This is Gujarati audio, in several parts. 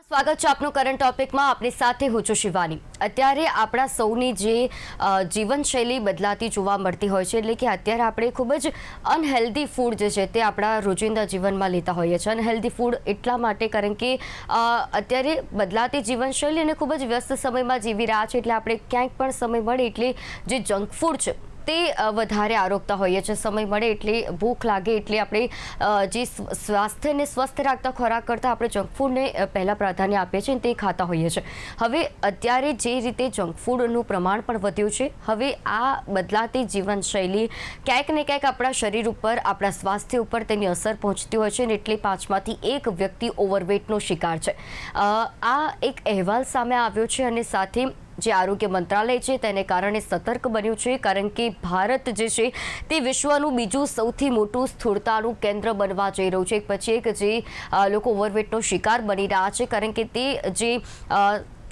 સ્વાગત છે આપનું કરંટ ટોપિકમાં આપની સાથે હું છું શિવાની. અત્યારે આપણા સૌની જે જીવનશૈલી બદલાતી જોવા મળતી હોય છે, એટલે કે અત્યારે આપણે ખૂબ જ અનહેલ્ધી ફૂડ જે છે તે આપણા રોજિંદા જીવનમાં લેતા હોઈએ છીએ. અનહેલ્ધી ફૂડ એટલા માટે કારણ કે અત્યારે બદલાતી જીવનશૈલી અને ખૂબ જ વ્યસ્ત સમયમાં જીવી રહ્યા છે, એટલે આપણે ક્યાંક પણ સમય મળે એટલે જે જંક ફૂડ છે તે વધારે આરોગતા હોઈએ છીએ સમય મળે એટલે ભૂખ લાગે એટલે આપણે જે સ્વાસ્થ્યને સ્વસ્થ રાખતા ખોરાક કરતાં આપણે જંક ફૂડને પહેલાં પ્રાધાન્ય આપીએ છીએ તે ખાતા હોઈએ છીએ હવે અત્યારે જે રીતે જંક ફૂડનું પ્રમાણ પણ વધ્યું છે, હવે આ બદલાતી જીવનશૈલી ક્યાંક ને ક્યાંક આપણા શરીર ઉપર, આપણા સ્વાસ્થ્ય ઉપર તેની અસર પહોંચતી હોય છે ને એટલે પાંચમાંથી એક વ્યક્તિ ઓવરવેટનો શિકાર છે. આ એક અહેવાલ સામે આવ્યો છે અને સાથે જે આરોગ્ય મંત્રાલય છે તેને કારણે સતર્ક બન્યું છે, કારણ કે ભારત જે છે તે વિશ્વનું બીજું સૌથી મોટું સ્થૂળતાનું કેન્દ્ર બનવા જઈ રહ્યું છે. એક પછી એક જે લોકો ઓવરવેટનો શિકાર બની રહ્યા છે, કારણ કે તે જે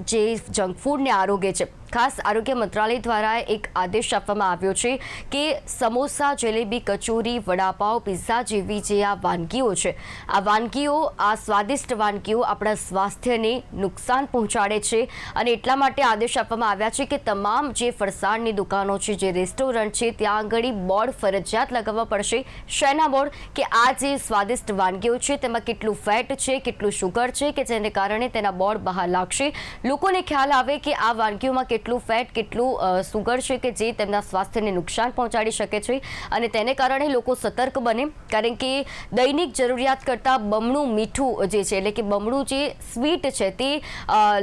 જે જંક ફૂડને આરોગ્ય છે. ખાસ આરોગ્ય મંત્રાલય દ્વારા એક આદેશ આપવામાં આવ્યો છે કે સમોસા, જલેબી, કચોરી, વડાપાવ, પિઝા જેવી જે આ વાનગીઓ છે, આ વાનગીઓ, આ સ્વાદિષ્ટ વાનગીઓ આપણા સ્વાસ્થ્યને નુકસાન પહોંચાડે છે અને એટલા માટે આદેશ આપવામાં આવ્યા છે કે તમામ જે ફરસાણની દુકાનો છે, જે રેસ્ટોરન્ટ છે, ત્યાં આગળ, બોર્ડ, ફરજિયાત લગાવવા પડશે. શેના બોર્ડ? કે આ જે સ્વાદિષ્ટ વાનગીઓ છે, તેમાં કેટલું ફેટ છે, કેટલું શુગર છે, કે જેને કારણે તેના બોર્ડ બહાર લાગશે? લોકોને ખ્યાલ આવે કે આ વાનગીઓમાં કેટલું ફેટ, કેટલું સુગર છે કે જે તેમના સ્વાસ્થ્યને નુકસાન પહોંચાડી શકે છે અને તેને કારણે લોકો સતર્ક બને. કારણ કે દૈનિક જરૂરિયાત કરતાં બમણું મીઠું જે છે, એટલે કે બમણું જે સ્વીટ છે તે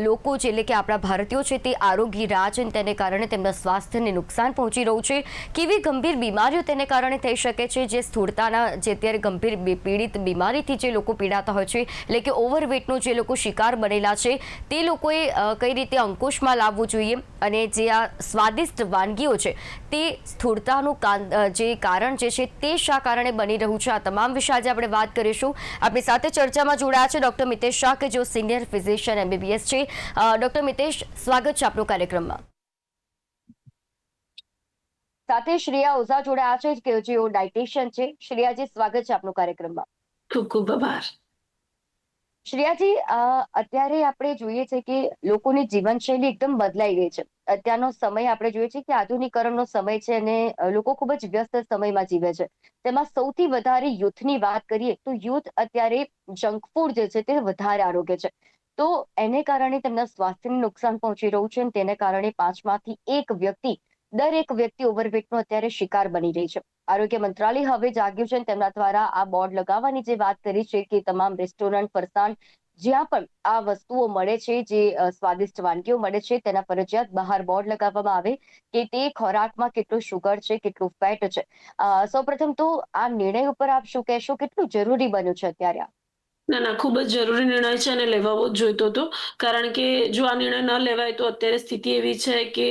લોકો છે એટલે કે આપણા ભારતીયો છે તે આરોગ્ય છે અને તેને કારણે તેમના સ્વાસ્થ્યને નુકસાન પહોંચી રહ્યું છે. કેવી ગંભીર બીમારીઓ તેને કારણે થઈ શકે છે? જે સ્થૂળતાના, જે અત્યારે ગંભીર પીડિત બીમારીથી જે લોકો પીડાતા હોય છે, એટલે કે ઓવરવેટનો જે લોકો શિકાર બનેલા છે, તે લોકોએ કઈ રીતે અંકુશમાં લાવવું જોઈએ? અને જે આ સ્વાદિષ્ટ વાનગીઓ છે, તે સ્થૂળતાનું જે કારણ જે છે, તે શા કારણે બની રહ્યું છે? આ તમામ વિશે આજે આપણે વાત કરીશું. આપણી સાથે ચર્ચામાં જોડાયા છે ડૉક્ટર મિતેશ શાહ, કે જેઓ સિનિયર ફિઝિશિયન એમબીબીએસ છે. ડૉક્ટર મિતેશ, સ્વાગત છે આપણો કાર્યક્રમમાં. સાથે શ્રેયા ઓઝા જોડાયા છે, કે જેઓ ડાયટિશિયન છે. શ્રેયાજી સ્વાગત છે આપનો કાર્યક્રમમાં. ખૂબ ખૂબ આભાર. શ્રેયાજી અત્યારે આપણે જોઈએ છે કે લોકોની જીવનશૈલી એકદમ બદલાઈ ગઈ છે. અત્યારનો સમય આપણે જોઈએ છે કે આધુનિકરણનો સમય છે અને લોકો ખૂબ જ વ્યસ્ત સમયમાં જીવે છે. તેમાં સૌથી વધારે યુથની વાત કરીએ તો યુથ અત્યારે જંક ફૂડ જે છે તે વધારે આરોગ્ય છે. તો એને કારણે તેમના સ્વાસ્થ્યને નુકસાન પહોંચી રહ્યું છે અને તેને કારણે પાંચમાંથી એક વ્યક્તિ દરેક વ્યક્તિ ઓવરવેટનો અત્યારે શિકાર બની રહી છે. આરોગ્ય મંત્રાલય હવે જાગ્યું છે તેમના દ્વારા આ બોર્ડ લગાવવાની જે વાત કરી છે કે તમામ રેસ્ટોરન્ટ ફરસાણ જ્યાં પણ આ વસ્તુઓ મળે છે, જે સ્વાદિષ્ટ વાનગીઓ મળે છે, તેના ફરજિયાત બહાર બોર્ડ લગાવવામાં આવે કે તે ખોરાકમાં કેટલું શુગર છે, કેટલું ફેટ છે. સૌપ્રથમ તો આ નિર્ણય ઉપર આપ શું કહેશો? કેટલું જરૂરી બન્યું છે અત્યારે આ? ના ના, ખૂબ જ જરૂરી નિર્ણય છે અને લેવાવો જ જોઈતો હતો. કારણ કે જો આ નિર્ણય ન લેવાય તો અત્યારે સ્થિતિ એવી છે કે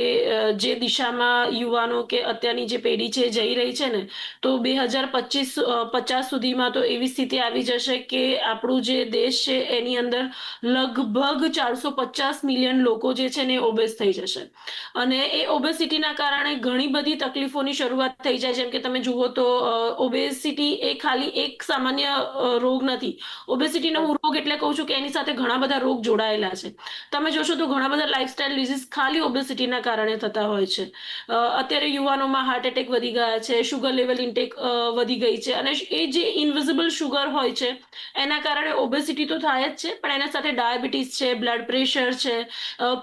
જે દિશામાં યુવાનો કે અત્યારની જે પેઢી છે જઈ રહી છે ને, તો બે હજાર પચીસ પચાસ સુધીમાં તો એવી સ્થિતિ આવી જશે કે આપણું જે દેશ છે એની અંદર લગભગ ચારસો પચાસ મિલિયન લોકો જે છે ને ઓબેસ થઈ જશે. અને એ ઓબેસિટીના કારણે ઘણી બધી તકલીફોની શરૂઆત થઈ જાય. જેમ કે તમે જુઓ તો ઓબેસિટી એ ખાલી એક સામાન્ય રોગ નથી. ઓબેસિટીનો હું રોગ એટલે કહું છું કે એની સાથે ઘણા બધા રોગ જોડાયેલા છે. તમે જોશો તો ઘણા બધા લાઇફસ્ટાઇલ ડિઝીઝ ખાલી ઓબેસિટીના કારણે થતા હોય છે. અત્યારે યુવાનોમાં હાર્ટ એટેક વધી ગયા છે શુગર લેવલ ઇન્ટેક વધી ગઈ છે અને એ જે ઇન્વિઝિબલ શુગર હોય છે, એના કારણે ઓબેસિટી તો થાય જ છે, પણ એના સાથે ડાયાબિટીસ છે બ્લડ પ્રેશર છે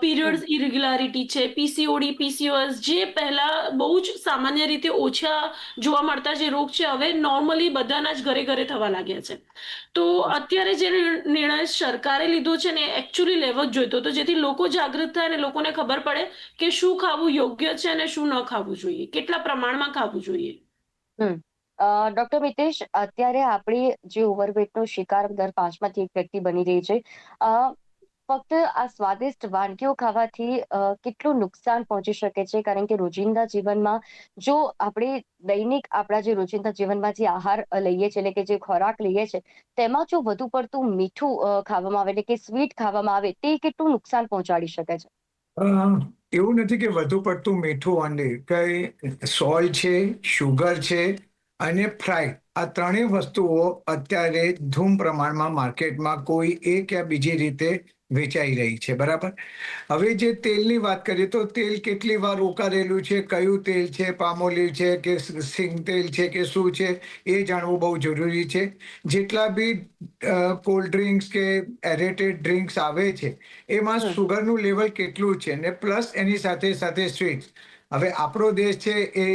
પીરિયડ્સ ઇરેગ્યુલારિટી છે પીસીઓડી પીસીઓએસ જે પહેલા બહુ જ સામાન્ય રીતે ઓછા જોવા મળતા જે રોગ છે, હવે નોર્મલી બધાના જ ઘરે ઘરે થવા લાગ્યા છે. તો અત્યારે જે નિર્ણય સરકારે લીધો છે ને એકચ્યુઅલી લેવો જ જોઈતો હતો જેથી લોકો જાગૃત થાય અને લોકોને ખબર પડે કે શું ખાવું યોગ્ય છે અને શું ન ખાવું જોઈએ. કેટલા પ્રમાણમાં ખાવું જોઈએ? ડોક્ટર મિતેશ, અત્યારે આપણી જે ઓવરવેટનો શિકાર દર પાંચમાંથી એક વ્યક્તિ બની રહી છે. ફક્ત આ સ્વાદિષ્ટ વાનગીઓ ખાવાથી કેટલું નુકસાન પહોંચી શકે છે? કારણ કે રોજિંદા જીવનમાં જો આપણે દૈનિક આપણા જે રોજિંદા જીવનમાં જે આહાર લઈએ છીએ, એટલે કે જે ખોરાક લઈએ છીએ, તેમાં જો વધુ પડતું મીઠું ખાવામાં આવે, એટલે કે સ્વીટ ખાવામાં આવે, તે કેટલું નુકસાન પહોંચાડી શકે છે? એવું નથી કે વધુ પડતું મીઠું અને કઈ સોલ્ટ છે, શુગર છે અને ફ્રાય, આ ત્રણેય વસ્તુઓ અત્યારે ધૂમ પ્રમાણમાં માર્કેટમાં કોઈ એક યા બીજી રીતે વેચાઈ રહી છે બરાબર? હવે જે તેલની વાત કરીએ તો તેલ કેટલી વાર ઉકાળેલું છે કયું તેલ છે પામોલી છે કે સિંગ તેલ છે કે શું છે એ જાણવું બહુ જરૂરી છે. જેટલા બી કોલ્ડ ડ્રિંક્સ કે એરેટેડ ડ્રિંક્સ આવે છે એમાં. સુગરનું લેવલ કેટલું છે ને પ્લસ એની સાથે સાથે સ્વીટ્સ. હવે આપણો દેશ છે એ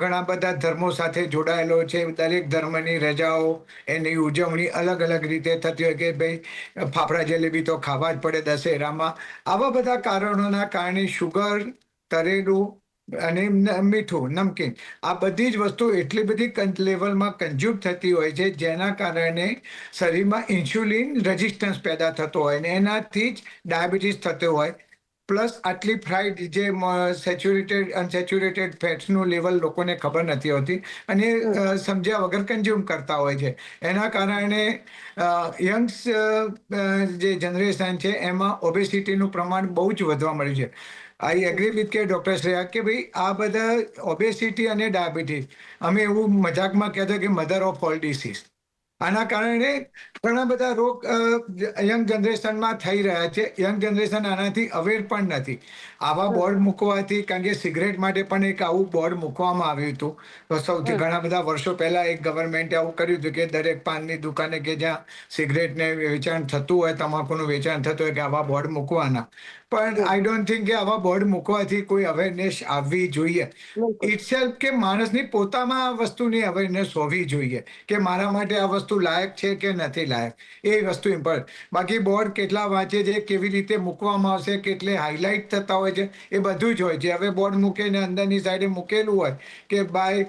ઘણા બધા ધર્મો સાથે જોડાયેલો છે. દરેક ધર્મની રજાઓ, એની ઉજવણી અલગ અલગ રીતે થતી હોય કે ભાઈ, ફાફડા જલેબી તો ખાવા જ પડે દશેરામાં. આવા બધા કારણોના કારણે શુગર તરેલું અને મીઠું, નમકીન, આ બધી જ વસ્તુ એટલી બધી લેવલમાં કન્ઝ્યુમ થતી હોય છે, જેના કારણે શરીરમાં ઇન્સ્યુલિન રેઝિસ્ટન્સ પેદા થતો હોય અને એનાથી જ ડાયાબિટીસ થતો હોય. પ્લસ આટલી ફ્રાઈડ જે સેચ્યુરેટેડ અનસેચ્યુરેટેડ ફેટ્સનું લેવલ લોકોને ખબર નથી હોતી. અને સમજ્યા વગર કન્ઝ્યુમ કરતા હોય છે. એના કારણે યંગ્સ જે જનરેશન છે એમાં ઓબેસિટીનું પ્રમાણ બહુ જ વધવા મળ્યું છે. આઈ એગ્રી વિથ કે ડૉક્ટર શ્રેયા કે ભાઈ આ બધા ઓબેસિટી અને ડાયાબિટીસ. અમે એવું મજાકમાં કહેતા કે મધર ઓફ ઓલ ડિસીઝ. આના કારણે ઘણા બધા રોગ યંગ જનરેશનમાં થઈ રહ્યા છે. યંગ જનરેશન આનાથી અવેર પણ નથી. આવા બોર્ડ મૂકવાથી કારણ કે સિગરેટ માટે પણ એક આવું બોર્ડ મૂકવામાં આવ્યું હતું. તો સૌથી ઘણા બધા વર્ષો પહેલા એક ગવર્મેન્ટે આવું કર્યું હતું કે દરેક પાનની દુકાને કે જ્યાં સિગરેટને વેચાણ થતું હોય તમાકુનું વેચાણ થતું હોય કે આવા બોર્ડ મૂકવાના. પણ આઈ ડોન્ટ થિંક કે આવા બોર્ડ મૂકવાથી કોઈ અવેરનેસ આવવી જોઈએ. ઇટસેલ્ફ કે માણસની પોતામાં આ વસ્તુની અવેરનેસ હોવી જોઈએ કે મારા માટે આ વસ્તુ લાયક છે કે નથી લાયક. એ વસ્તુ ઇમ્પોર્ટન્ટ બાકી બોર્ડ કેટલા વાંચે છે કેવી રીતે મૂકવામાં આવશે કેટલે હાઇલાઇટ થતા હોય છે એ બધું જ હોય. છે હવે બોર્ડ મૂકીને અંદરની સાઈડે મૂકેલું હોય કે બાય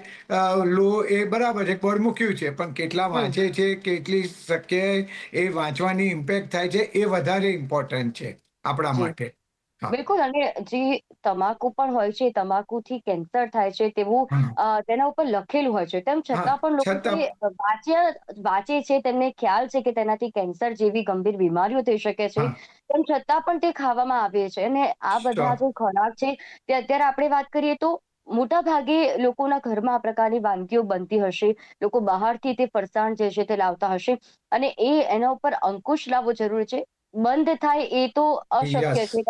લો એ બરાબર છે બોર્ડ મૂક્યું છે. પણ કેટલા વાંચે છે કેટલી શક્ય એ વાંચવાની ઇમ્પેક્ટ થાય છે એ વધારે ઇમ્પોર્ટન્ટ છે. આપણા જી. માટે હા. બિલકુલ અને જે તમાકુ પણ હોય છે તમાકુથી કેન્સર થાય છે તેવું. અ, તેના ઉપર લખેલું હોય છે તેમ છતાં પણ લોકો છતાં- જે વાંચ્યા વાંચે છે તેમને ખ્યાલ છે કે તેનાથી કેન્સર જેવી ગંભીર બીમારીઓ થઈ શકે છે હા. તેમ છતાં પણ તે ખાવામાં આવે છે અને આ બધા જે ખોરાક છે તે અત્યારે આપણે વાત કરીએ તો મોટા ભાગે લોકોના ઘરમાં આ પ્રકારની વાનગીઓ બનતી હશે લોકો બહારથી તે ફરસાણ જે છે તે લાવતા હશે અને એ એના ઉપર અંકુશ લાવવો જરૂરી છે બંધ થાય એ તો અશક્ય છે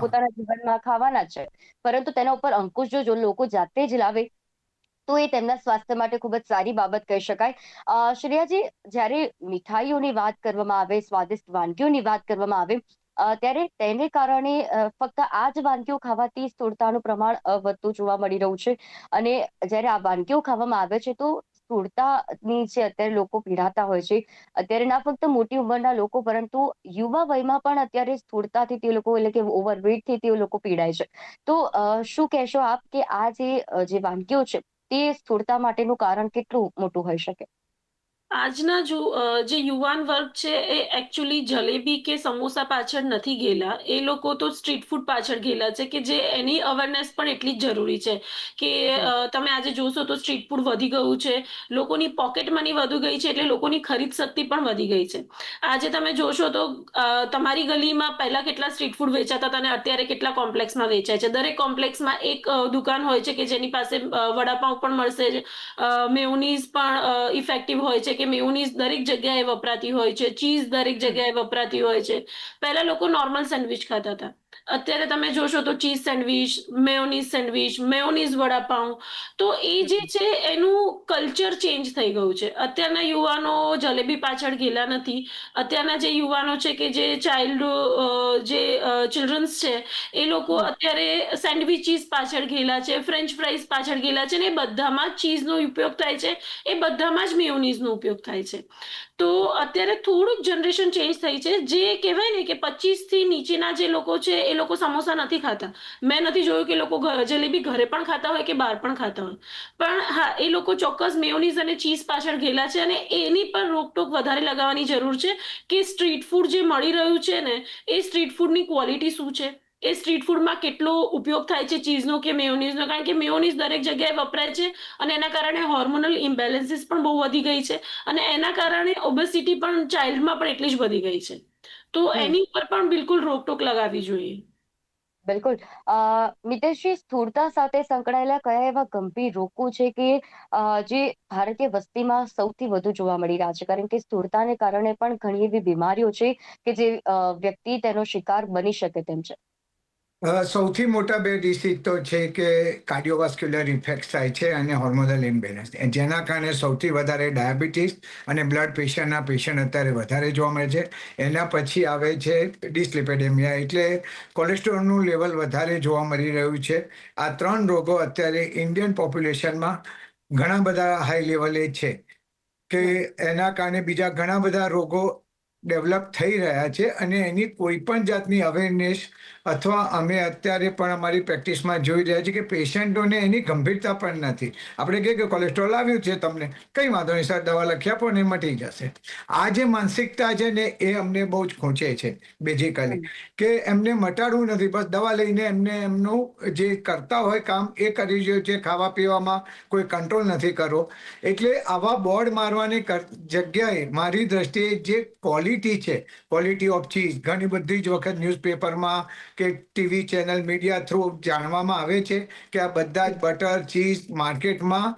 પોતાના જીવનમાં ખાવાના છે. પરંતુ તેના ઉપર અંકુશ જો લોકો જાતે જ લાવે તો એ તેમના સ્વાસ્થ્ય માટે ખૂબ જ સારી બાબત કહી શકાય. શ્રેયાજી જ્યારે મીઠાઈઓની વાત કરવામાં આવે સ્વાદિષ્ટ વાનગીઓની વાત કરવામાં આવે ત્યારે તેને કારણે ફક્ત આ જ વાનગીઓ ખાવાથી સ્થૂળતાનું પ્રમાણ વધતું જોવા મળી રહ્યું છે. અને જ્યારે આ વાનગીઓ ખાવામાં આવે છે તો સ્થૂળતાની જે અત્યારે લોકો પીડાતા હોય છે. અત્યારે ના ફક્ત મોટી ઉંમરના લોકો, પરંતુ યુવા વયમાં પણ અત્યારે સ્થૂળતાથી તે લોકો એટલે કે ઓવરવેટથી તે લોકો પીડાય છે. તો શું કહેશો આપ કે આ જે જે વાનગીઓ છે, તે સ્થૂળતા માટેનું કારણ કેટલું મોટું હોઈ શકે? આજના જો જે યુવાન વર્ગ છે એ એકચ્યુઅલી જલેબી કે સમોસા પાછળ નથી ગયેલા. એ લોકો તો સ્ટ્રીટ ફૂડ પાછળ ગયેલા છે કે જે એની અવેરનેસ પણ એટલી જ જરૂરી છે કે અ, તમે આજે જોશો તો સ્ટ્રીટ ફૂડ વધી ગયું છે. લોકોની પોકેટ મની વધુ ગઈ છે એટલે લોકોની ખરીદ શક્તિ પણ વધી ગઈ છે. આજે તમે જોશો તો અ, તમારી ગલીમાં પહેલા કેટલા સ્ટ્રીટ ફૂડ વેચાતા હતા અને અત્યારે કેટલા કોમ્પ્લેક્સમાં વેચાય છે. દરેક કોમ્પ્લેક્સમાં એક અ, દુકાન હોય છે કે જેની પાસે અ, વડાપાઉં પણ મળશે મેયોનીઝ પણ ઇફેક્ટિવ હોય છે કે મેયોનીઝ દરેક જગ્યાએ વપરાતી હોય છે, ચીઝ દરેક જગ્યાએ વપરાતી હોય છે. પહેલા લોકો નોર્મલ સેન્ડવિચ ખાતા હતા. અત્યારે તમે જોશો તો cheese sandwich mayonnaise sandwich mayonnaise vada pav. તો એ જે છે એનું કલ્ચર ચેન્જ થઈ ગયું છે. અત્યારના યુવાનો જલેબી પાછળ ગયેલા નથી. અત્યારના જે યુવાનો છે કે જે ચાઇલ્ડ જે ચિલ્ડ્રન્સ છે એ લોકો. અત્યારે સેન્ડવિચીસ પાછળ ગયેલા છે ફ્રેન્ચ ફ્રાઈઝ પાછળ ગયેલા છે ને એ બધામાં જ ચીઝનો ઉપયોગ થાય છે. એ બધામાં જ મેયોનીઝનો ઉપયોગ થાય છે. તો અત્યારે થોડુંક જનરેશન ચેન્જ થઈ છે. જે કહેવાય ને કે પચીસથી નીચેના જે લોકો છે એ લોકો સમોસા નથી ખાતા. મેં નથી જોયું કે લોકો જલેબી ઘરે પણ ખાતા હોય કે બહાર પણ ખાતા હોય. પણ હા, એ લોકો ચોક્કસ મેયોનીઝ અને ચીઝ પાછળ ગયેલા છે અને એની પર રોકટોક વધારે લગાવવાની જરૂર છે કે સ્ટ્રીટ ફૂડ જે મળી રહ્યું છે ને, એ સ્ટ્રીટ ફૂડની ક્વોલિટી શું છે? એ સ્ટ્રીટ ફૂડમાં કેટલો ઉપયોગ થાય છે ચીઝનો કે મેયોનીઝનો? કારણ કે મેયોનીઝ દરેક જગ્યાએ વપરાય છે અને એના કારણે હોર્મોનલ ઇમ્બેલેન્સીસ પણ બહુ વધી ગઈ છે અને એના કારણે ઓબેસિટી પણ ચાઇલ્ડમાં પણ એટલી જ વધી ગઈ છે. તો એની ઉપર પણ બિલકુલ રોકટોક લગાવવી જોઈએ બિલકુલ મિતેશજી સ્થૂળતા સાથે સંકળાયેલા કયા એવા ગંભીર રોગો છે કે જે ભારતીય વસ્તીમાં સૌથી વધુ જોવા મળી રહ્યા છે? કારણ કે સ્થૂળતાને કારણે પણ ઘણી એવી બીમારીઓ છે કે જે વ્યક્તિ તેનો શિકાર બની શકે તેમ છે. સૌથી મોટા બે ડિસીઝ તો છે કે કાર્ડિયોવાસ્ક્યુલર ઇન્ફેક્ટ થાય છે અને હોર્મોનલ ઇમ્બેલેન્સ. જેના કારણે સૌથી વધારે ડાયાબિટીસ અને બ્લડ પ્રેશરના પેશન્ટ અત્યારે વધારે જોવા મળે છે. એના પછી આવે છે ડિસ્લિપેડેમિયા, એટલે કોલેસ્ટ્રોલનું લેવલ વધારે જોવા મળી રહ્યું છે. આ ત્રણ રોગો અત્યારે ઇન્ડિયન પોપ્યુલેશનમાં ઘણા બધા હાઈ લેવલે છે કે એના કારણે બીજા ઘણા બધા રોગો ડેવલપ થઈ રહ્યા છે અને એની કોઈ પણ જાતની અવેરનેસ અથવા અમે અત્યારે પણ અમારી પ્રેક્ટિસમાં જોઈ રહ્યા છીએ કે પેશન્ટોને એની ગંભીરતા પણ નથી. આપણે કહીએ કે કોલેસ્ટ્રોલ આવ્યું છે તમને. કંઈ વાંધો નહીં સર દવા લખી આપો ને મટી જશે. આ જે માનસિકતા છે ને એ અમને બહુ જ ખૂંચે છે બેઝિકલી કે એમને મટાડવું નથી બસ દવા લઈને એમને એમનું જે કરતા હોય કામ એ કરી રહ્યો છે ખાવા પીવામાં કોઈ કંટ્રોલ નથી કરવો એટલે આવા બોર્ડ મારવાની જગ્યાએ મારી દ્રષ્ટિએ જે ક્વોલિટી છે ક્વોલિટી ઓફ ચીઝ ઘણી બધી જ વખત ન્યૂઝપેપરમાં કે ટીવી ચેનલ મીડિયા થ્રુ જાણવામાં આવે છે કે આ બધા જ બટર ચીઝ માર્કેટમાં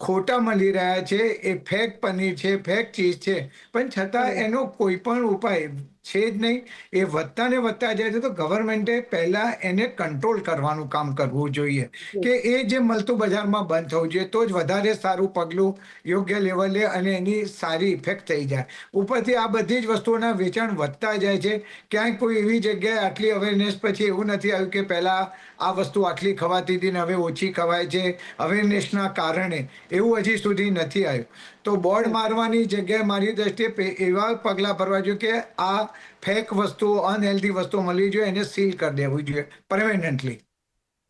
ખોટા મળી રહ્યા છે. એ ફેક પનીર છે ફેક ચીઝ છે. પણ છતાં એનો કોઈ પણ ઉપાય છે જ નહીં. એ વધતા ને વધતા જાય છે તો ગવર્મેન્ટે પહેલા એને કંટ્રોલ કરવાનું કામ કરવું જોઈએ. કે એ જે મળતું બજારમાં બંધ થવું જોઈએ તો જ વધારે સારું પગલું યોગ્ય લેવલે અને એની સારી ઇફેક્ટ થઈ જાય. ઉપરથી આ બધી જ વસ્તુઓના વેચાણ વધતા જાય છે. ક્યાંય કોઈ એવી જગ્યાએ આટલી અવેરનેસ પછી એવું નથી આવ્યું કે પહેલા આ વસ્તુ આટલી ખવાતી હતી ને હવે ઓછી ખવાય છે અવેરનેસના કારણે. એવું હજી સુધી નથી આવ્યું. તો બોર્ડ મારવાની જગ્યાએ મારી દ્રષ્ટિએ એવા પગલાં ભરવા જોઈએ કે આ ફેક વસ્તુઓ, અનહેલ્ધી વસ્તુઓ મળવી જોઈએ, એને સીલ કરી દેવું જોઈએ પરમેનન્ટલી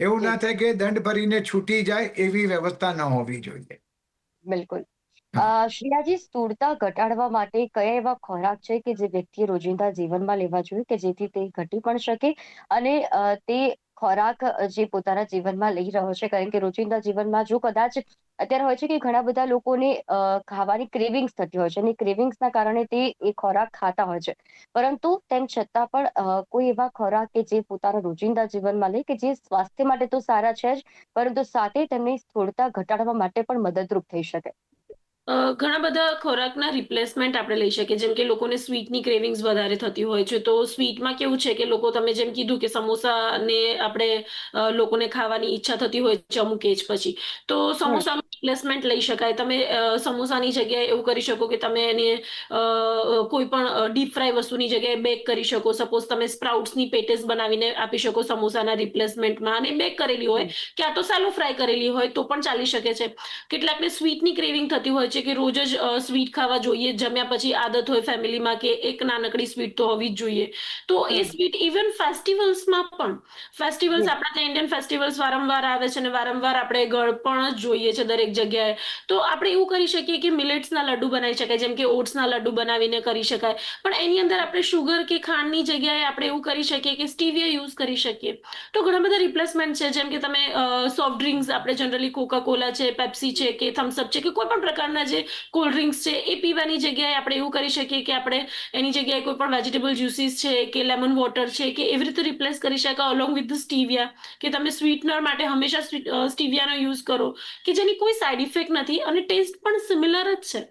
એવું ના થાય કે દંડ ભરીને છૂટી જાય એવી વ્યવસ્થા ન હોવી જોઈએ. બિલકુલ. શ્રેયાજી, સ્થૂળતા ઘટાડવા માટે કયા એવા ખોરાક છે કે જે વ્યક્તિએ રોજિંદા જીવનમાં લેવા જોઈએ કે જેથી તે ઘટી પણ શકે અને તે ખોરાક જે પોતાના જીવનમાં લઈ રહ્યો છે. કારણ કે રોજિંદા જીવનમાં જો કદાચ અત્યારે હોય છે કે ઘણા બધા લોકોને ખાવાની ક્રેવિંગ્સ થતી હોય છે અને ક્રેવિંગ્સના કારણે તે એ ખોરાક ખાતા હોય છે. પરંતુ તેમ છતાં પણ કોઈ એવા ખોરાક કે જે પોતાના રોજિંદા જીવનમાં લે કે જે સ્વાસ્થ્ય માટે તો સારા છે જ, પરંતુ સાથે તેમની સ્થૂળતા ઘટાડવા માટે પણ મદદરૂપ થઈ શકે. અ, ઘણા બધા ખોરાકના રિપ્લેસમેન્ટ આપણે લઈ શકીએ. જેમ કે લોકોને સ્વીટની ક્રેવિંગ્સ વધારે થતી હોય છે. તો સ્વીટમાં કેવું છે કે લોકો તમે જેમ કીધું કે સમોસાને આપણે અ, લોકોને ખાવાની ઈચ્છા થતી હોય છે અમુક એજ પછી. તો સમોસાનું રિપ્લેસમેન્ટ લઈ શકાય. તમે અ, સમોસાની જગ્યાએ એવું કરી શકો કે તમે એને અ, અ, કોઈ પણ ડીપ ફ્રાય વસ્તુની જગ્યાએ બેક કરી શકો. સપોઝ તમે સ્પ્રાઉટ્સની પેટેસ બનાવીને આપી શકો સમોસાના રિપ્લેસમેન્ટમાં અને બેક કરેલી હોય. ક્યાં તો સાલું ફ્રાય કરેલી હોય તો પણ ચાલી શકે છે. કેટલાકને સ્વીટની ક્રેવિંગ થતી હોય છે કે રોજ જ સ્વીટ ખાવા જોઈએ જમ્યા પછી આદત હોય ફેમિલીમાં કે એક નાનકડી સ્વીટ તો હોવી જ જોઈએ. તો એ સ્વીટ ઇવન ફેસ્ટિવલ્સમાં પણ ફેસ્ટિવલ્સ. આપણા ત્યાં ઇન્ડિયન ફેસ્ટિવલ્સ વારંવાર આવે છે અને વારંવાર આપણે ગળપણ જ જોઈએ છે દરેક જગ્યાએ. તો આપણે એવું કરી શકીએ કે મિલેટ્સના લડ્ડુ બનાવી શકાય જેમ કે ઓટ્સના લડ્ડુ બનાવીને કરી શકાય. પણ એની અંદર આપણે શુગર કે ખાંડની જગ્યાએ આપણે એવું કરી શકીએ કે સ્ટીવિયા યુઝ કરી શકીએ. તો ઘણા બધા રિપ્લેસમેન્ટ છે જેમ કે તમે સોફ્ટ ડ્રિંક્સ આપણે જનરલી કોકા કોલા છે પેપ્સી છે કે થમ્સઅપ છે કે કોઈ પણ પ્રકારના જે કોલ્ડ ડ્રિંક્સ છે એ પીવાની જગ્યાએ આપણે એવું કરી શકીએ કે આપણે એની જગ્યાએ કોઈ પણ વેજીટેબલ જ્યુસીસ છે કે લેમન વોટર છે કે એવી રીતે રિપ્લેસ કરી શકાય અલોંગ વિથ સ્ટીવિયા કે તમે સ્વીટનર માટે હંમેશા સ્ટીવિયાનો યુઝ કરો કે જેની કોઈ સાઇડ ઇફેક્ટ નથી અને ટેસ્ટ પણ સિમિલર જ છે.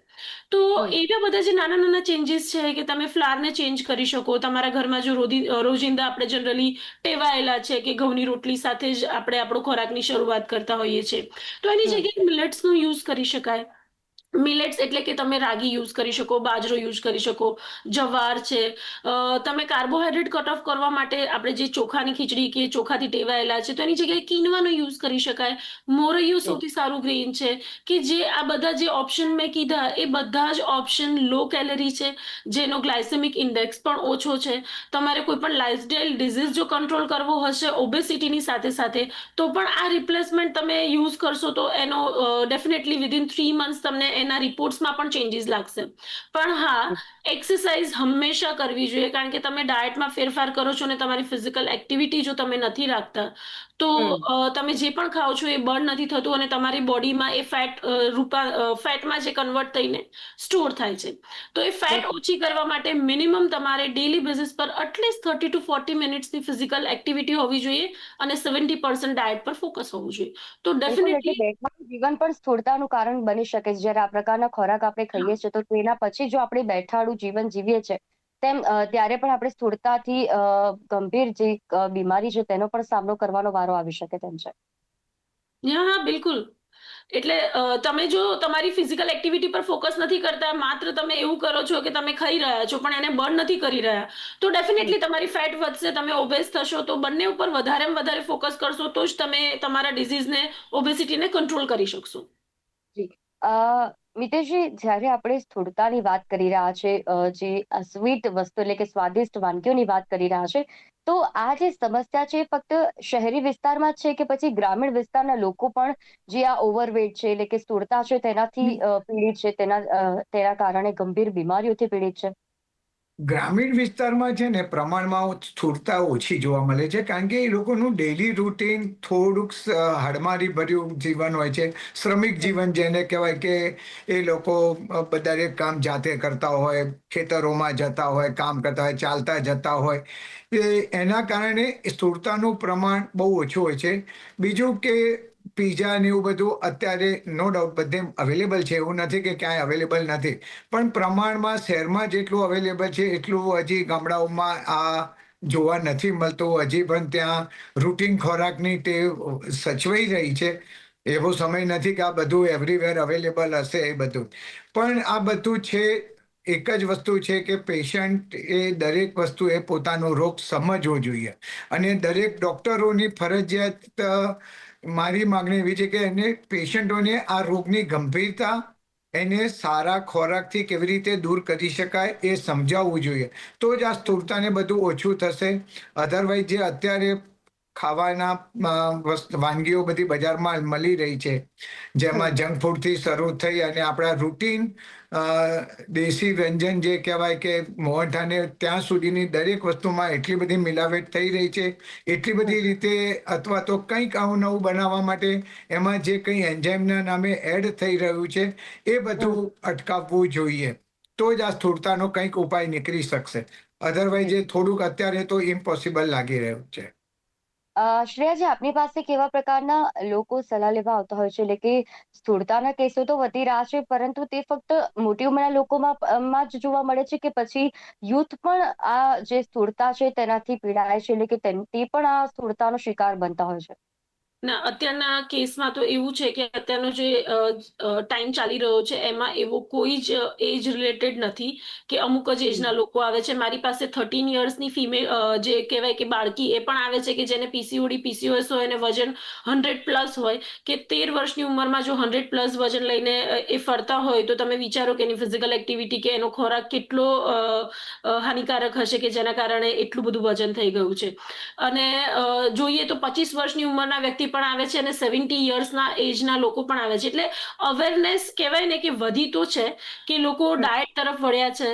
તો એવા બધા જે નાના નાના ચેન્જીસ છે કે તમે ફ્લારને ચેન્જ કરી શકો તમારા ઘરમાં જો રોજિંદા આપણે જનરલી ટેવાયેલા છે કે ઘઉંની રોટલી સાથે જ આપણે આપણો ખોરાકની શરૂઆત કરતા હોઈએ છીએ. તો એની. જગ્યાએ મિલેટ્સનો યુઝ કરી શકાય. મિલેટ્સ એટલે કે તમે રાગી યુઝ કરી શકો બાજરો યુઝ કરી શકો જવાર છે. તમે કાર્બોહાઈડ્રેટ કટ ઓફ કરવા માટે આપણે જે ચોખાની ખીચડી કે ચોખાથી ટેવાયેલા છે તો એની જગ્યાએ કિનવાનો યુઝ કરી શકાય. મોરૈયું સૌથી સારું ગ્રેઇન છે કે જે આ બધા જે ઓપ્શન મેં કીધા એ બધા જ ઓપ્શન લો કેલરી છે જેનો ગ્લાયસેમિક ઇન્ડેક્સ પણ ઓછો છે. તમારે કોઈ પણ લાઇફસ્ટાઇલ ડિઝીઝ જો કંટ્રોલ કરવો હશે ઓબેસિટીની સાથે સાથે તો પણ આ રિપ્લેસમેન્ટ તમે યુઝ કરશો તો એનો ડેફિનેટલી વિધિન થ્રી મંથ્સ તમને એના રિપોર્ટ્સમાં પણ ચેન્જીસ લાગશે. પણ હા એક્સરસાઇઝ હંમેશા કરવી જોઈએ. કારણ કે તમે ડાયટમાં ફેરફાર કરો છો ને તમારી ફિઝિકલ એક્ટિવિટી જો તમે નથી રાખતા તો અ, તમે જે પણ ખાઓ છો એ બર્ન નથી થતું અને તમારી બોડીમાં એ ફેટ રૂપા ફેટમાં જે કન્વર્ટ થઈને સ્ટોર થાય છે. તો એ ફેટ. ઓછી કરવા માટે મિનિમમ તમારે ડેલી બેઝિસ પર at least thirty to forty મિનિટ્સની physical activity હોવી જોઈએ અને સેવન્ટી પર્સન્ટ ડાયટ પર ફોકસ હોવું જોઈએ. તો બિલકુલ એટલે ડેફિનેટલી બેઠાનું જીવન પણ સ્થૂળતાનું કારણ બની શકે છે. જ્યારે આ પ્રકારના ખોરાક આપણે ખાઈએ છીએ તો તેના પછી જો આપણે બેઠાડું જીવન જીવીએ છીએ તેમ ત્યારે પણ આપણે સ્થૂળતાથી ગંભીર જે બીમારી છે તેનો પણ સામનો કરવાનો વારો આવી શકે તેમ છે. હા હા બિલકુલ. એટલે તમે જો તમારી ફિઝિકલ એક્ટિવિટી પર ફોકસ નથી કરતા માત્ર તમે એવું કરો છો કે તમે ખાઈ રહ્યા છો પણ એને બર્ન નથી કરી રહ્યા તો ડેફિનેટલી તમારી ફેટ વધશે તમે ઓબેસ થશો તો બંને ઉપર વધારે વધારે ફોકસ કરશો તો જ તમે તમારા ડિઝીઝને ઓબેસિટીને કંટ્રોલ કરી શકશો. અ, મિતેશજી જ્યારે આપણે સ્થૂળતાની વાત કરી રહ્યા છે જે સ્વીટ વસ્તુ એટલે કે સ્વાદિષ્ટ વાનગીઓની વાત કરી રહ્યા છે તો આ જે સમસ્યા છે એ ફક્ત શહેરી વિસ્તારમાં જ છે કે પછી ગ્રામીણ વિસ્તારના લોકો પણ જે આ ઓવરવેટ છે એટલે કે સ્થૂળતા છે તેનાથી પીડિત છે તેના તેના કારણે ગંભીર બીમારીઓથી પીડિત છે? ગ્રામીણ વિસ્તારમાં છે ને પ્રમાણમાં સ્થૂળતા ઓછી જોવા મળે છે, કારણ કે એ લોકોનું ડેલી રૂટીન થોડુંક હડમારી ભર્યું જીવન હોય છે. શ્રમિક જીવન જેને કહેવાય કે એ લોકો બધા કામ જાતે કરતા હોય, ખેતરોમાં જતા હોય, કામ કરતા હોય, ચાલતા જતા હોય. એના કારણે સ્થૂળતાનું પ્રમાણ બહુ ઓછું હોય છે. બીજું કે પીઝા ને એવું બધું અત્યારે નો ડાઉટ બધે અવેલેબલ છે. એવું નથી કે ક્યાંય અવેલેબલ નથી. પણ પ્રમાણમાં શહેરમાં જેટલું અવેલેબલ છે, એટલું હજી ગામડાઓમાં આ જોવા નથી મળતું. હજી પણ ત્યાં રૂટીન ખોરાકની ટેવ સચવાઈ રહી છે. એવો સમય નથી કે આ બધું એવરીવેર અવેલેબલ હશે એ બધું. પણ આ બધું છે, એક જ વસ્તુ છે કે પેશન્ટ એ દરેક વસ્તુ એ પોતાનો રોગ સમજવો જોઈએ. અને દરેક ડોક્ટરોની ફરજિયાત મારી માગણી એવી છે કે એને પેશન્ટોને આ રોગની ગંભીરતા એને સારા ખોરાકથી કેવી રીતે દૂર કરી શકાય એ સમજાવવું જોઈએ. તો જ આ સ્થૂળતાને બધું ઓછું થશે. અધરવાઇઝ જે અત્યારે ખાવાના વાનગીઓ બધી બજારમાં મળી રહી છે. જેમાં જંક ફૂડથી શરૂ થઈ અને આપણા રૂટીન દેશી વ્યંજન જે કહેવાય કે મોહનઠાને ત્યાં સુધીની દરેક વસ્તુમાં એટલી બધી મિલાવટ થઈ રહી છે. એટલી બધી રીતે અથવા તો કંઈક આવું નવું બનાવવા માટે એમાં જે કંઈ એન્ઝાઇમના નામે એડ થઈ રહ્યું છે, એ બધું અટકાવવું જોઈએ. તો જ આ સ્થૂળતાનો કંઈક ઉપાય નીકળી શકશે. અધરવાઇઝ એ થોડુંક અત્યારે તો ઇમ્પોસિબલ લાગી રહ્યું છે. અ, શ્રેયાજી આપની પાસે કેવા પ્રકારના લોકો સલાહ લેવા આવતા હોય છે? એટલે કે સ્થૂળતાના કેસો તો વધી રહ્યા છે પરંતુ તે ફક્ત મોટી ઉંમરના લોકોમાં જ જોવા મળે છે કે પછી યુથ પણ આ જે સ્થૂળતા છે તેનાથી પીડાય છે એટલે કે તેમ- તે પણ આ સ્થૂળતાનો શિકાર બનતા હોય છે. ના, અત્યારના કેસમાં તો એવું છે કે અત્યારનો જે ટાઈમ ચાલી રહ્યો છે, એમાં એવો કોઈ જ એજ રિલેટેડ નથી કે અમુક જ એજના લોકો આવે છે. મારી પાસે થર્ટીન યર્સની ફિમેલ જે કહેવાય કે બાળકી એ પણ આવે છે કે જેને પીસીઓડી પીસીઓએસ હોય અને વજન હંડ્રેડ પ્લસ હોય કે તેર વર્ષની ઉંમરમાં જો હંડ્રેડ પ્લસ વજન લઈને એ ફરતા હોય તો તમે વિચારો કે એની ફિઝિકલ એક્ટિવિટી કે એનો ખોરાક કેટલો હાનિકારક હશે કે જેના કારણે એટલું બધું વજન થઈ ગયું છે. અને જોઈએ તો પચીસ વર્ષની ઉંમરના વ્યક્તિ પણ આવે છે અને સેવન્ટી યર્સના એજના લોકો પણ આવે છે. એટલે અવેરનેસ કહેવાય ને કે વધી તો છે કે લોકો ડાયટ તરફ વળ્યા છે.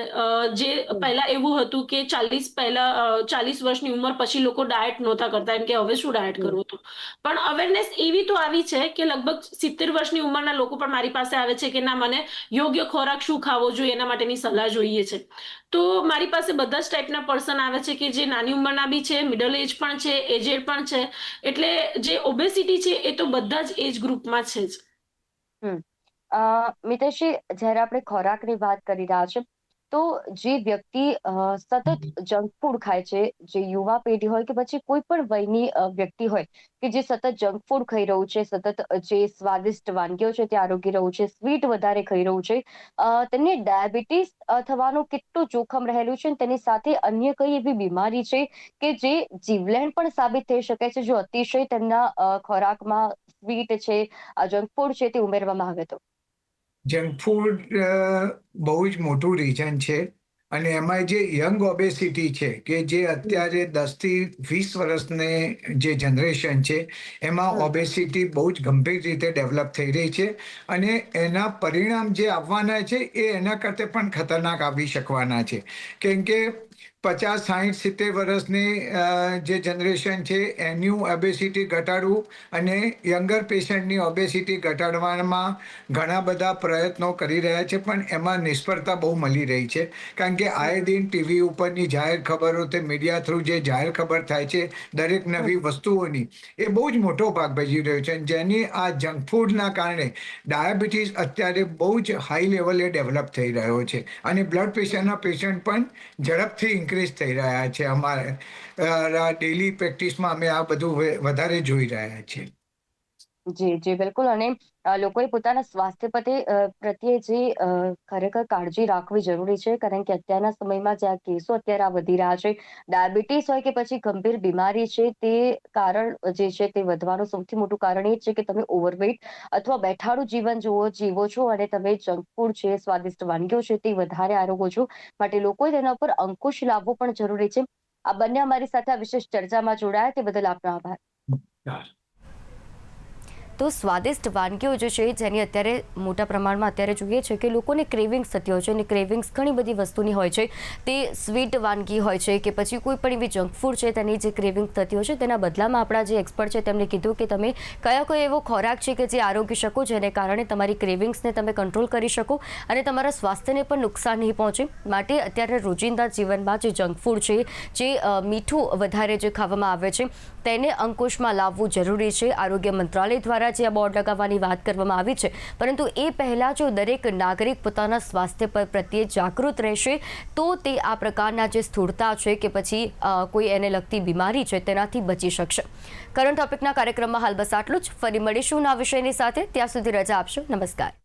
જે પહેલા એવું હતું કે ચાલીસ પહેલા ચાલીસ વર્ષની ઉંમર પછી લોકો ડાયટ નહોતા કરતા. એમ કે હવે શું ડાયટ કરવું હતું પણ અવેરનેસ એવી તો આવી છે કે લગભગ સિત્તેર વર્ષની ઉંમરના લોકો પણ મારી પાસે આવે છે કે ના મને યોગ્ય ખોરાક શું ખાવો જોઈએ એના માટેની સલાહ જોઈએ છે. તો મારી પાસે બધા જ ટાઈપના પર્સન આવે છે કે જે નાની ઉંમરના બી છે મિડલ એજ પણ છે એજેડ પણ છે. એટલે જે ઓબેસિટી છે એ તો બધા જ એજ ગ્રુપમાં છે જ. મિતેશજી, જ્યારે આપણે ખોરાકની વાત કરી રહ્યા છે તો જે વ્યક્તિ સતત જંક ફૂડ ખાય છે જે યુવા પેઢી હોય કે પછી કોઈ પણ વયની વ્યક્તિ હોય કે જે સતત જંક ફૂડ ખાઈ રહ્યું છે સતત જે સ્વાદિષ્ટ વાનગીઓ છે તે આરોગી રહ્યું છે સ્વીટ વધારે ખાઈ રહ્યું છે અ, તેમને ડાયાબિટીસ થવાનું કેટલું જોખમ રહેલું છે અને તેની સાથે અન્ય કઈ એવી બીમારી છે કે જે જીવલેણ પણ સાબિત થઈ શકે છે જો અતિશય તેમના ખોરાકમાં સ્વીટ છે જંક ફૂડ છે તે ઉમેરવામાં આવે તો? જંક ફૂડ બહુ જ મોટું રીઝન છે. અને એમાં જે યંગ ઓબેસિટી છે કે જે અત્યારે દસથી વીસ વર્ષને જે જનરેશન છે એમાં ઓબેસિટી બહુ જ ગંભીર રીતે ડેવલપ થઈ રહી છે. અને એના પરિણામ જે આવવાના છે એ એના કરતાં પણ ખતરનાક આવી શકવાના છે. કેમ કે પચાસ સાઠ સિત્તેર વર્ષની જે જનરેશન છે એનું ઓબેસિટી ઘટાડવું અને યંગર પેશન્ટની ઓબેસિટી ઘટાડવામાં ઘણા બધા પ્રયત્નો કરી રહ્યા છે પણ એમાં નિષ્ફળતા બહુ મળી રહી છે. કારણ કે આએ દિન ટીવી ઉપરની જાહેર ખબરો તે મીડિયા થ્રુ જે જાહેર ખબર થાય છે દરેક નવી વસ્તુઓની એ બહુ જ મોટો ભાગ ભજવી રહ્યો છે. જેની આ જંક ફૂડના કારણે ડાયાબિટીસ અત્યારે બહુ જ હાઈ લેવલે ડેવલપ થઈ રહ્યો છે. અને બ્લડ પ્રેશરના પેશન્ટ પણ ઝડપથી ઇન્ક્રીઝ થઈ રહ્યા છે અમારે. ડેલી પ્રેક્ટિસમાં અમે આ બધું વધારે જોઈ રહ્યા છીએ. જી જી, બિલકુલ. અને લોકોએ પોતાના સ્વાસ્થ્ય પ્રત્યે પ્રત્યે જે ખરેખર કાળજી રાખવી જરૂરી છે. કારણ કે અત્યારના સમયમાં જે આ કેસો અત્યારે આ વધી રહ્યા છે, ડાયાબિટીસ હોય કે પછી ગંભીર બીમારી છે, તે કારણ જે છે તે વધવાનું સૌથી મોટું કારણ એ છે કે તમે ઓવરવેટ અથવા બેઠાડું જીવન જુઓ, જીવો છો અને તમે જંક ફૂડ છે, સ્વાદિષ્ટ વાનગીઓ છે તે વધારે આરોગો છો માટે લોકોએ તેના ઉપર અંકુશ લાવવો પણ જરૂરી છે. આ બંને અમારી સાથે આ વિશેષ ચર્ચામાં જોડાયા તે બદલ આપનો આભાર. તો સ્વાદિષ્ટ વાનગીઓ જે છે, જેની અત્યારે મોટા પ્રમાણમાં અત્યારે જોઈએ છે કે લોકોને ક્રેવિંગ્સ થતી હોય છે અને ક્રેવિંગ્સ ઘણી બધી વસ્તુની હોય છે. તે સ્વીટ વાનગી હોય છે કે પછી કોઈ પણ એવી જંક ફૂડ છે, તેની જે ક્રેવિંગ થતી હોય છે, તેના બદલામાં આપણા જે એક્સપર્ટ છે તેમણે કીધું કે તમે કયા કોઈ એવો ખોરાક છે કે જે આરોગી શકો, જેને કારણે તમારી ક્રેવિંગ્સને તમે કંટ્રોલ કરી શકો અને તમારા સ્વાસ્થ્યને પણ નુકસાન નહીં પહોંચે. માટે અત્યારે રોજિંદા જીવનમાં જે જંક ફૂડ છે, જે મીઠું વધારે જે ખાવામાં આવે છે, તેને અંકુશમાં લાવવું જરૂરી છે. આરોગ્ય મંત્રાલય દ્વારા જે આ બોર્ડ લગાવવાની વાત કરવામાં આવી છે. પરંતુ એ પહેલાં જો દરેક નાગરિક પોતાના સ્વાસ્થ્ય પર પ્રત્યે જાગૃત રહેશે, તો તે આ પ્રકારના જે સ્થૂળતા છે કે પછી કોઈ એને લગતી બીમારી છે, તેનાથી બચી શકશે. કરંટ ટોપિકના કાર્યક્રમમાં હાલ બસ આટલું જ. ફરી મળીશું આ વિષયની સાથે. ત્યાં સુધી રજા આપશો. નમસ્કાર.